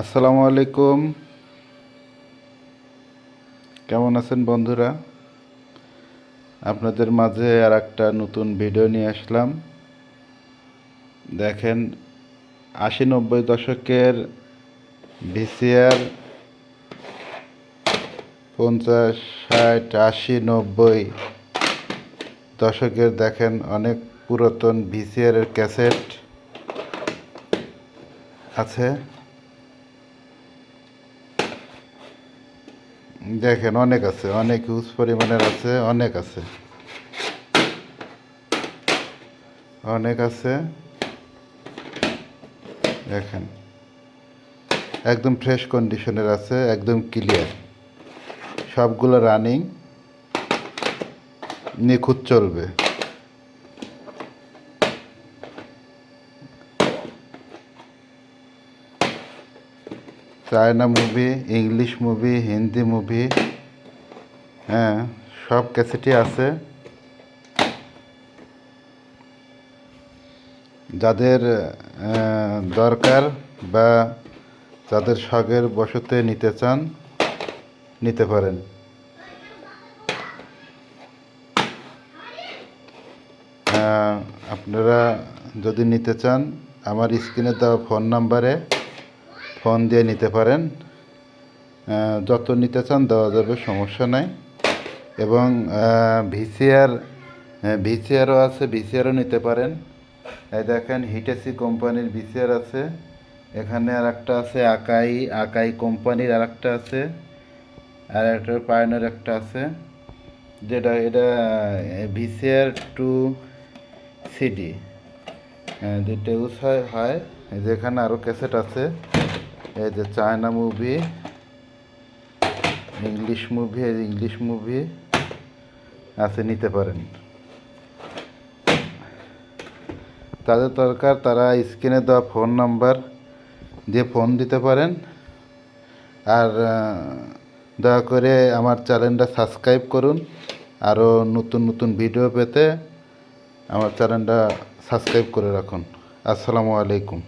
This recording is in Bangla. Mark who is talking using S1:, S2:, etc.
S1: আসসালামু আলাইকুম। কেমন আছেন বন্ধুরা? আপনাদের মাঝে আর একটা নতুন ভিডিও নিয়ে আসলাম। দেখেন, আশি নব্বই দশকের ভিসিআর পঞ্চাশ, ষাট, আশি নব্বই দশকের দেখেন অনেক পুরাতন ভিসিআরের ক্যাসেট আছে। দেখেন, অনেক আছে, অনেক ইউজ পরিমাণের আছে, অনেক আছে। অনেক আছে। দেখেন, একদম ফ্রেশ কন্ডিশনের আছে, একদম ক্লিয়ার সবগুলো রানিং নিখুঁত চলবে। China movie English movie Hindi movie হ্যাঁ সব ক্যাসেটই আছে। যাদের দরকার বা যাদের শখের বসতে নিতে চান, নিতে পারেন। আপনারা যদি নিতে চান, আমার স্ক্রিনে দেওয়া ফোন নাম্বারে ফোন দিয়ে নিতে পারেন। যত নিতে চান দেওয়া যাবে, সমস্যা নাই। এবং ভিসিআর ভিসিআরও আছে, ভিসিআরও নিতে পারেন। এই দেখেন, হিটেসি কোম্পানির ভিসিআর আছে। এখানে আর একটা আছে, আকাই আকাই কোম্পানির আর একটা আছে। আর একটা পায়নের একটা আছে। যেটা, এটা ভিসিআর টু সিডি। দুটো ইউজ হয় হয়। যেখানে আরও ক্যাসেট আছে। এই যে China movie English movie English movie আছে, নিতে পারেন। তাদের দরকার, তারা স্ক্রিনে দেওয়া ফোন নাম্বার দিয়ে ফোন দিতে পারেন। আর দয়া করে আমার চ্যানেলটা সাবস্ক্রাইব করুন। আরও নতুন নতুন ভিডিও পেতে আমার চ্যানেলটা সাবস্ক্রাইব করে রাখুন। আসসালামু আলাইকুম।